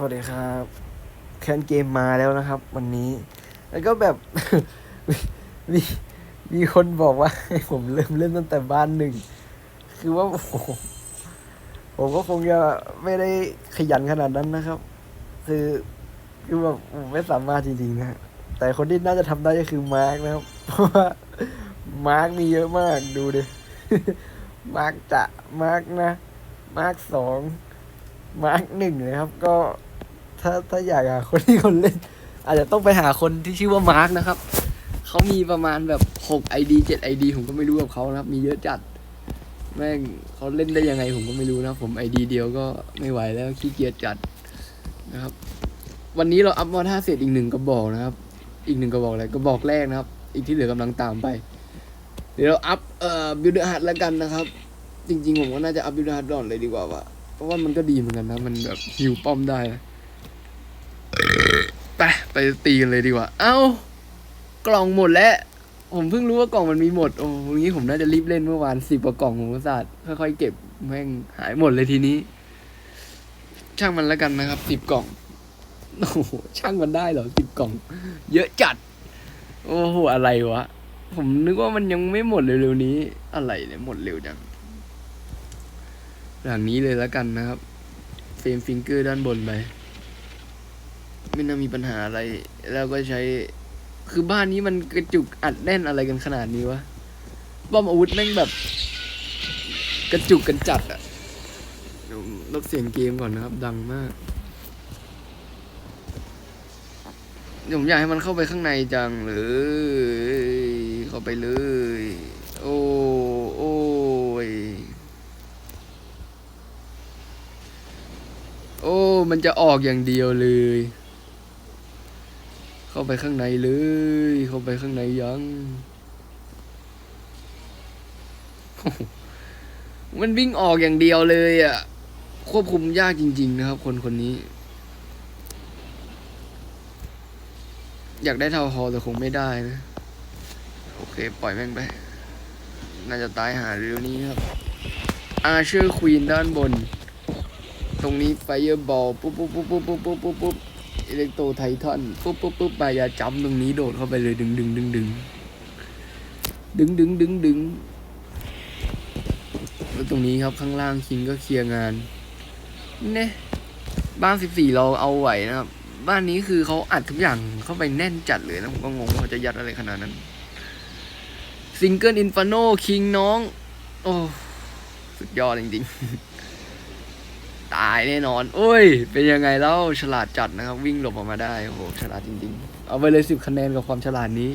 สวัสดีครับแคนเกมมาแล้วนะครับ วันนี้ แล้วก็แบบมีมีคนบอกว่าให้ผมเริ่มเล่นตั้งแต่บ้านหนึ่ง คือว่าโอ้ผมก็คงจะไม่ได้ขยันขนาดนั้นนะครับ คือคือแบบผมไม่สามารถจริงๆนะแต่คนที่น่าจะทำได้ก็คือมาร์กนะครับ เพราะว่ามาร์กมีเยอะมากดูดิมาร์กจะมาร์กนะ มาร์กสองมาร์กหนึ่งนะครับ ก็ ถ้าถ้าอยากหาคนที่คนเล่น อาจจะต้องไปหาคนที่ชื่อว่ามาร์กนะครับเขามีประมาณแบบหกไอดีเจ็ดไอดีผมก็ไม่รู้กับเขานะครับ มีเยอะจัด แม่งเขาเล่นได้ยังไงผมก็ไม่รู้นะ ผมไอดีเดียวก็ไม่ไหวแล้วขี้เกียจจัดนะครับ วันนี้เราอัพมอท่าเสร็จอีกหนึ่งกระบอกนะครับ อีกหนึ่งกระบอกอะไรกระบอกแรกนะครับ อีกที่เหลือกำลังตามไป เดี๋ยวเราอัพเอ่อบิวเดอร์ฮัทแล้วกันนะครับ จริง ๆ ผมก็น่าจะอัพบิวเดอร์ฮัทก่อนเลยดีกว่าว่ะเพราะว่ามันก็ดีเหมือนกันนะ มันแบบฮิวป้อมได้นะ ไปไปตีกันเลยดีกว่า เอ้ากล่องหมดแล้ว ผมเพิ่งรู้ว่ากล่องมันมีหมด โอ้ยงี้ผมน่าจะรีบเล่นเมื่อวานสิบกว่ากล่องผมก็สาดค่อยๆเก็บแม่งหายหมดเลยทีนี้ ช่างมันแล้วกันนะครับสิบกล่อง โอ้โหช่างมันได้เหรอสิบกล่อง เยอะจัด โอ้โหอะไรวะ ผมนึกว่ามันยังไม่หมดเร็วๆนี้ อะไรเนี่ยหมดเร็วจังหลังนี้เลยแล้วกันนะครับ เฟรมฟิงเกอร์ด้านบนไป ไม่น่ามีปัญหาอะไร แล้วก็ใช้ คือบ้านนี้มันกระจุกอัดแน่นอะไรกันขนาดนี้วะบอมอาวุธแม่งแบบ กระจุกกันจัดอะลดเสียงเกมก่อนนะครับ ดังมากเดี๋ยวผมอยากให้มันเข้าไปข้างในจังเลยเข้าไปเลย โอ้โอ้ยโอ้ มันจะออกอย่างเดียวเลย เข้าไปข้างในเลย เข้าไปข้างในยัง มันวิ่งออกอย่างเดียวเลยอะ่ะ ควบคุมยากจริง ๆ นะครับ คนคนนี้ อยากได้เท่าฮอแต่คงไม่ได้นะ โอเค ปล่อยแม่งไป น่าจะตายหาเร็วนี้ครับอาเชอร์ควีนด้านบน ตรงนี้ไฟเยอร์บอลปุ๊บปุ๊บปุ๊บปุ๊บปุ๊บปุ๊บปุ๊บ อิเล็กโตไททันปุ๊บปุ๊บปุ๊บมายาจัมตรงนี้โดดเข้าไปเลยดึงดึงดึงดึงดึงดึงดึงดึงแล้วตรงนี้ครับข้างล่างคิงก็เคลียร์งานเนี่ยบ้านสิบสี่เราเอาไหวนะครับ บ้านนี้คือเขาอัดทุกอย่างเข้าไปแน่นจัดเลยนะผมก็งงว่าเขาจะยัดอะไรขนาดนั้นซิงเกิลอินฟาโนคิงน้อง โอ้ สุดยอดจริงๆ ตายแน่นอนโอ้ย เป็นยังไงแล้วฉลาดจัดนะครับ วิ่งหลบออกมาได้โอ้โหฉลาดจริงๆ เอาไปเลยสิบคะแนนกับความฉลาดนี้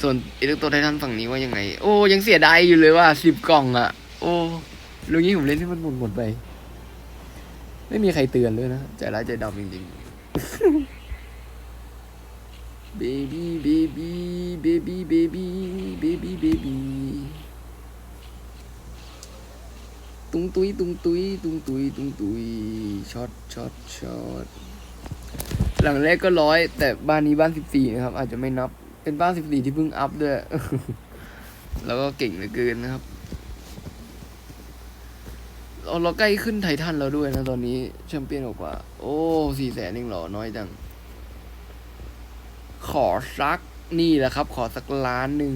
ส่วนอิเล็กโตไททันฝั่งนี้ว่ายังไง โอ้ยังเสียดายอยู่เลยว่าสิบกล่องอะโอ้ลุงนี้ผมเล่นให้มันหมดหมดไป ไม่มีใครเตือนเลยนะใจร้ายใจดำจริงๆเบบี้เบบี้ เบบี้ เบบี้ เบบี้ เบบี้ ตุงตุยตุงตุยตุงตุยตุงตุยช็อตช็อตช็อตหลังแรกก็ร้อยแต่บ้านนี้บ้านสิบสี่นะครับ อาจจะไม่นับ เป็นบ้านสิบสี่ที่เพิ่งอัพด้วย แล้วก็เก่งเหลือเกินนะครับ เราเราใกล้ขึ้นไททันแล้วด้วยนะตอนนี้แชมเปี้ยนกว่า โอ้สี่แสนเองหรอ น้อยจัง ขอสักนี่แหละครับ ขอสักล้านหนึ่ง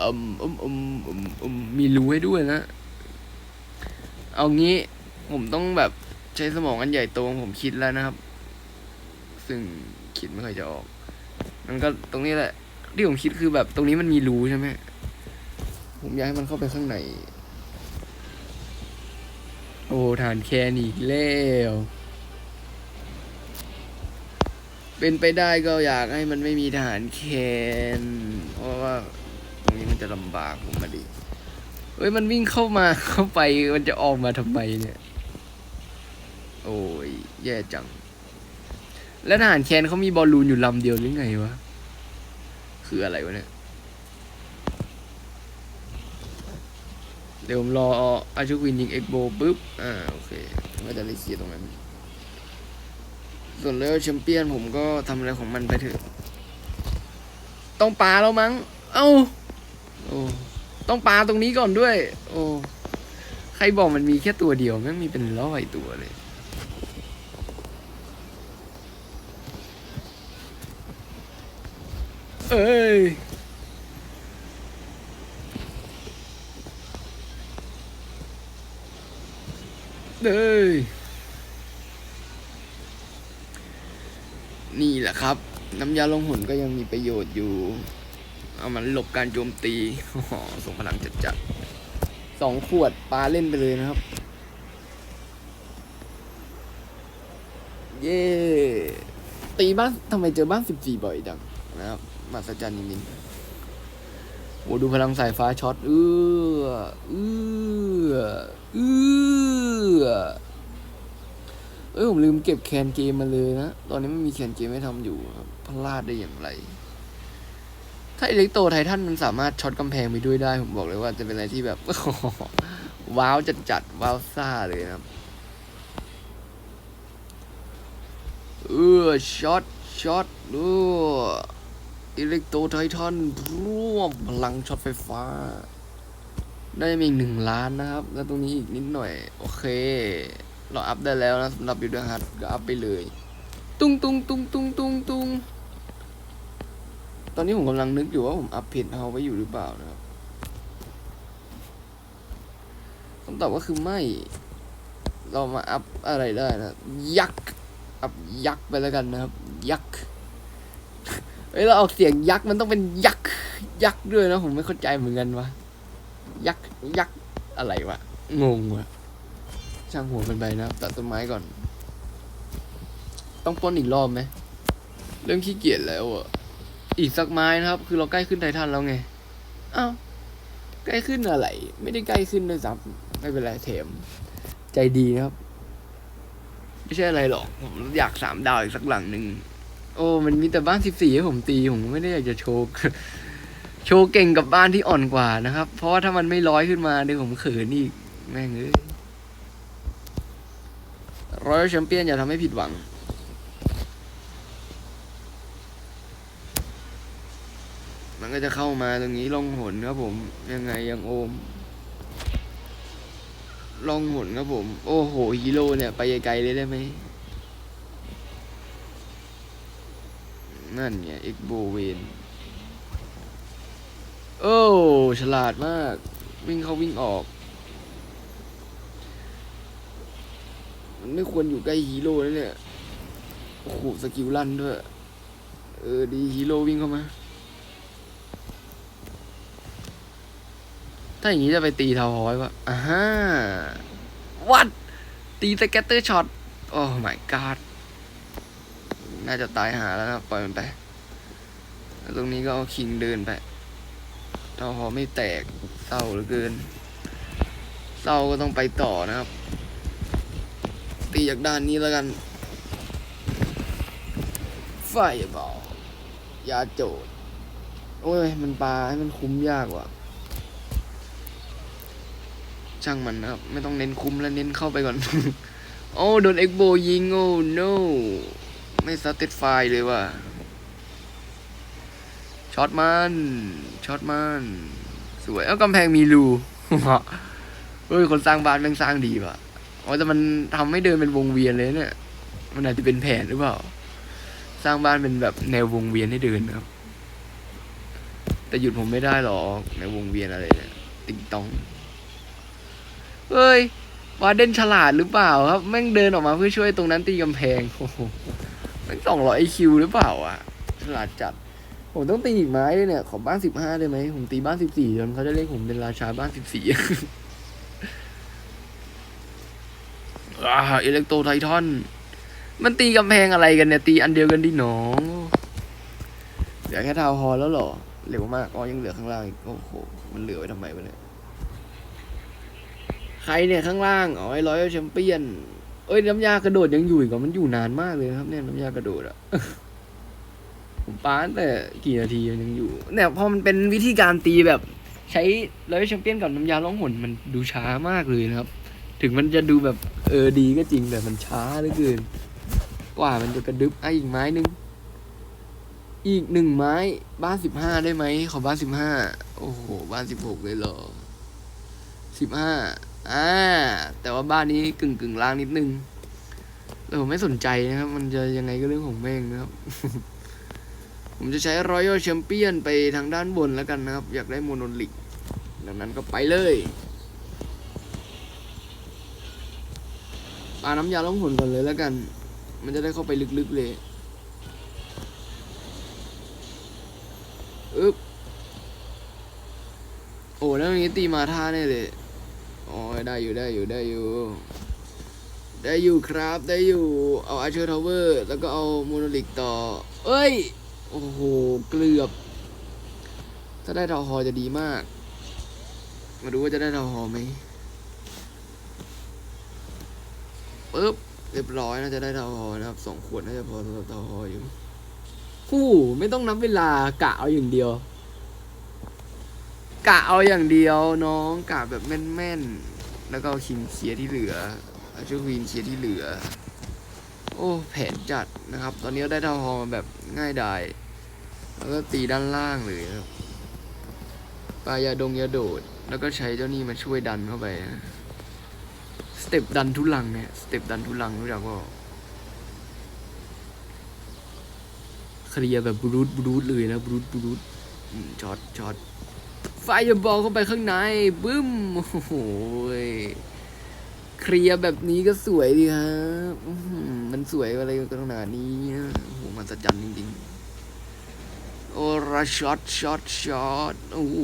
อืมอืมอืมอืมอืมมีรู้ให้ด้วยนะ เอางี้ผมต้องแบบใช้สมองอันใหญ่โตของผมคิดแล้วนะครับ ซึ่งคิดไม่ค่อยจะออก มันก็ตรงนี้แหละ ที่ผมคิดคือแบบตรงนี้มันมีรูใช่ไหม ผมอยากให้มันเข้าไปข้างใน โอ้ฐานแคนอีกแล้ว เป็นไปได้ก็อยากให้มันไม่มีทหารแคน เพราะว่า ตรงนี้มันจะลำบากผมมาดิเฮ้ยมันวิ่งเข้ามาเข้าไปมันจะออกมาทำไมเนี่ย โอ้ยแย่จัง แล้วทหารแคนเขามีบอลลูนอยู่ลำเดียวหรือไงวะ คืออะไรวะเนี่ยเดี๋ยวผมรออาชุกวินยิงเอ็กโบปุ๊บ อ่า โอเคผมก็จะได้เคลียร์ตรงนั้น ส่วนเลเวลแชมเปี้ยนผมก็ทำอะไรของมันไปเถอะ ต้องปาแล้วมั้ง เอ้า โอ้ต้องปลาตรงนี้ก่อนด้วย โอ้ใครบอกมันมีแค่ตัวเดียวแม่งมีเป็นร้อยตัวเลย เอ้ยเอ้ยนี่แหละครับ น้ำยาลงหุ่นก็ยังมีประโยชน์อยู่ เอามันหลบการโจมตีอ๋อส่งพลังจัดจัดๆสองขวดปลาเล่นไปเลยนะครับ เย่ตีบ้านทำไมเจอบ้านสิบสี่บ่อยจังนะครับมาสจันจริงๆโอ้ดูพลังสายฟ้าช็อตเอื้อเอื้อเอื้อเอ้ยผมลืมเก็บแคนเกมมาเลยนะ ตอนนี้ไม่มีแคนเกมให้ทำอยู่พลาดได้อย่างไร ถ้าอิเล็กโตไททันมันสามารถช็อตกำแพงไปด้วยได้ ผมบอกเลยว่าจะเป็นอะไรที่แบบ ว้าวจัดจัดๆว้าวซ่าเลยนะครับ เออช็อตช็อตดูอิเล็กโตไททันรวมพลังช็อตไฟฟ้า ได้มีหนึ่งล้านนะครับ แล้วตรงนี้อีกนิดหน่อย โอเค เราอัพได้แล้วนะสำหรับยูดฮัทก็อัพไปเลย ตุ้งตุ้งตุ้งตุ้งตุ้งตุ้ง ตอนนี้ผมกำลังนึกอยู่ว่าผมอัพเพจเฮาไว้อยู่หรือเปล่านะครับคำตอบก็คือไม่ เรามาอัพอะไรได้นะยักษ์อัพยักษ์ไปแล้วกันนะครับ ยักษ์เฮ้ยเราออกเสียงยักษ์มันต้องเป็นยักษ์ยักษ์ด้วยนะผมไม่เข้าใจเหมือนกันวะยักษ์ยักษ์อะไรวะงงวะช่างหัวมันไปนะครับตัดต้นไม้ก่อน ต้องป้นอีกรอบไหมเรื่องขี้เกียจแล้วอะ อีกสักไม้นะครับ คือเราใกล้ขึ้นไททันแล้วไงอ้าวใกล้ขึ้นอะไร ไม่ได้ใกล้ขึ้นด้วยซ้ำไม่เป็นไรเถม ใจดีนะครับ ไม่ใช่อะไรหรอก ผมอยากสามดาวอีกสักหลังหนึ่งโอ้มันมีแต่บ้านสิบสี่ให้ผมตีผมไม่ได้อยากจะโชว์โชว์เก่งกับบ้านที่อ่อนกว่านะครับ เพราะว่าถ้ามันไม่ร้อยขึ้นมาเดี๋ยวผมเขินอีกแม่งเอ้ยร้อยแชมเปี้ยนอย่าทำให้ผิดหวัง มัน ก็จะเข้ามาตรงนี้ลองหนครับผมยังไงยังโอมลองหนครับผม โอ้โหฮีโร่เนี่ย ไปไกลเลยได้ไหมนั่นไงเอ็กโบเวนโอ้ฉลาดมาก วิ่งเข้าวิ่งออก มันไม่ควรอยู่ใกล้ฮีโร่แล้วเนี่ย โอ้โห สกิลลั่นด้วย เออ ดีฮีโร่วิ่งเข้ามา ถ้าอย่างนี้จะไปตีเทาฮอยวะอ่าฮะวัดตีสแกตเตอร์ช็อต โอ้ my god น่าจะตายหาแล้วนะครับ ปล่อยมันไปแล้วตรงนี้ก็เอาคิงเดินไปเทาฮอไม่แตกเศร้าเหลือเกินเศร้าก็ต้องไปต่อนะครับ ตีจากด้านนี้แล้วกัน ไฟบอลยาโจดโอ้ย มันปลาให้มันคุ้มยากว่ะ ช่างมันนะครับ ไม่ต้องเน้นคุ้มแล้วเน้นเข้าไปก่อน โอ้โดนเอ็กโบยิงโอ้ no ไม่สเตตไฟเลยว่ะช็อตมันช็อตมันสวย เอ้ากำแพงมีรูเฮ้ย คนสร้างบ้านแม่งสร้างดีว่ะอ๋อแต่มันทำให้เดินเป็นวงเวียนเลยเนี่ย มันอาจจะเป็นแผนหรือเปล่า สร้างบ้านเป็นแบบแนววงเวียนให้เดินนะครับ แต่หยุดผมไม่ได้หรอกในวงเวียนอะไรเนี่ย ติ๊งตอง เฮ้ยวาเดนฉลาดหรือเปล่าครับ แม่งเดินออกมาเพื่อช่วยตรงนั้นตีกำแพงโอ้โหแม่งสองร้อยไอคิวหรือเปล่าอะฉลาดจัด ผมต้องตีอีกไม้ด้วยเนี่ย ขอบ้านสิบห้าได้ไหม ผมตีบ้านสิบสี่จนเขาจะเรียกผมเป็นราชาบ้านสิบสี่อ่าอิเล็กโตไททอน มันตีกำแพงอะไรกันเนี่ย ตีอันเดียวกันดิหนอง เหลือแค่ทาวฮอลแล้วหรอเร็วมากอ๋อยังเหลือข้างล่างอีก โอ้โห มันเหลือไว้ทำไมวะเนี่ย ใครเนี่ยข้างล่างอ๋อไอ้ร้อยแชมเปี้ยน เอ้ยน้ำยากระโดดยังอยู่อีกเหรอมันอยู่นานมากเลยครับ เนี่ยน้ำยากระโดดอะผมป้าตั้งแต่กี่นาทีมันยังอยู่ เนี่ยพอมันเป็นวิธีการตีแบบใช้ร้อยแชมเปี้ยนกับน้ำยาล่องหนมันดูช้ามากเลยนะครับ ถึงมันจะดูแบบเออดีก็จริงแต่มันช้าเหลือเกิน กว่ามันจะกระดึบไอะอีกไม้หนึ่งอีกหนึ่งไม้บ้านสิบห้าได้ไหมขอบ้านสิบห้าโอ้โห บ้านสิบหกเลยเหรอสิบห้า อ่าแต่ว่าบ้านนี้กึ่งกึ่งล่างนิดนึงแต่ผมไม่สนใจนะครับ มันจะยังไงก็เรื่องของแม่งนะครับ ผมจะใช้ Royal Champion ไปทางด้านบนแล้วกันนะครับ อยากได้โมโนลิกดังนั้นก็ไปเลยปาน้ำยาล้องหนก่อนเลยแล้วกัน มันจะได้เข้าไปลึกๆเลยอึ๊บโอ้แล้วอย่างนี้ตีมาท่าแน่เลย อ๋อได้อยู่ได้อยู่ได้อยู่ ได้อยู่ครับได้อยู่ เอาอาเชอร์ทาวเวอร์แล้วก็เอาโมโนลิกต่อ เอ้ย โอ้โห เกือบ ถ้าได้ทาวฮอจะดีมาก มาดูว่าจะได้ทาวฮอไหมปึ๊บเรียบร้อยน่าจะได้ทาวฮอนะครับสองขวดน่าจะพอสำหรับทาวฮออยู่หู้ไม่ต้องนับเวลากะเอาอย่างเดียว กะเอาอย่างเดียวน้องกะแบบแม่นๆ แล้วก็คิงเคลียร์ที่เหลือเอาชูควีนเคลียร์ที่เหลือ โอ้แผนจัดนะครับ ตอนนี้ได้ทาวน์ฮอลมาแบบง่ายดายแล้วก็ตีด้านล่างเลยครับปลายาดงยาโดด แล้วก็ใช้เจ้านี่มาช่วยดันเข้าไปนะสเต็ปดันทุลังเนี่ยสเต็ปดันทุลังรู้จักว่าเคลียร์แบบบรูดบรูดเลยนะบรูดบรูดอืมช็อตช็อต ไฟบอลเข้าไปข้างในบึ้มโอ้โหเคลียร์แบบนี้ก็สวยดีครับมันสวยอะไรกันขนาดนี้โอ้โหมันสัจจันจริงๆ โอ้ระช็อตช็อตช็อตโอ้โห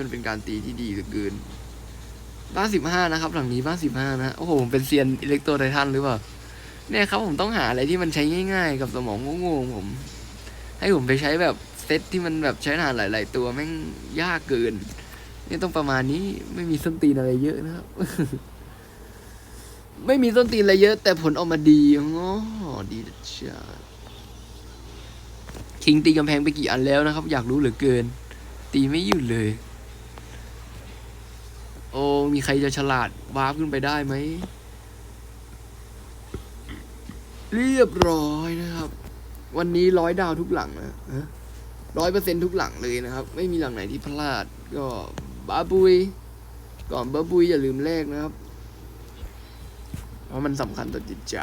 มันเป็นการตีที่ดีเหลือเกินบ้านสิบห้านะครับ หลังนี้บ้านสิบห้านะ โอ้โหผมเป็นเซียนอิเล็กโทรไททันหรือเปล่าเนี่ยครับผมต้องหาอะไรที่มันใช้ง่าย ๆ กับสมองโง่ๆผม ให้ผมไปใช้แบบ เซตที่มันแบบใช้งานหลาย ๆ ตัวแม่งยากเกิน นี่ต้องประมาณนี้ไม่มีส้นตีนอะไรเยอะนะครับ ไม่มีส้นตีนอะไรเยอะ แต่ผลออกมาดีอ๋อดีจัดคิงตีกำแพงไปกี่อันแล้วนะครับ อยากรู้เหลือเกิน ตีไม่หยุดเลย โอ้มีใครจะฉลาดวาร์ปขึ้นไปได้ไหมเรียบร้อยนะครับ วันนี้ร้อยดาวทุกหลังนะ ร้อยเปอร์เซ็นทุกหลังเลยนะครับ ไม่มีหลังไหนที่พลาด ก็บาบุย ก่อนบาบุยอย่าลืมเลขนะครับ เพราะมันสำคัญต่อจิตใจ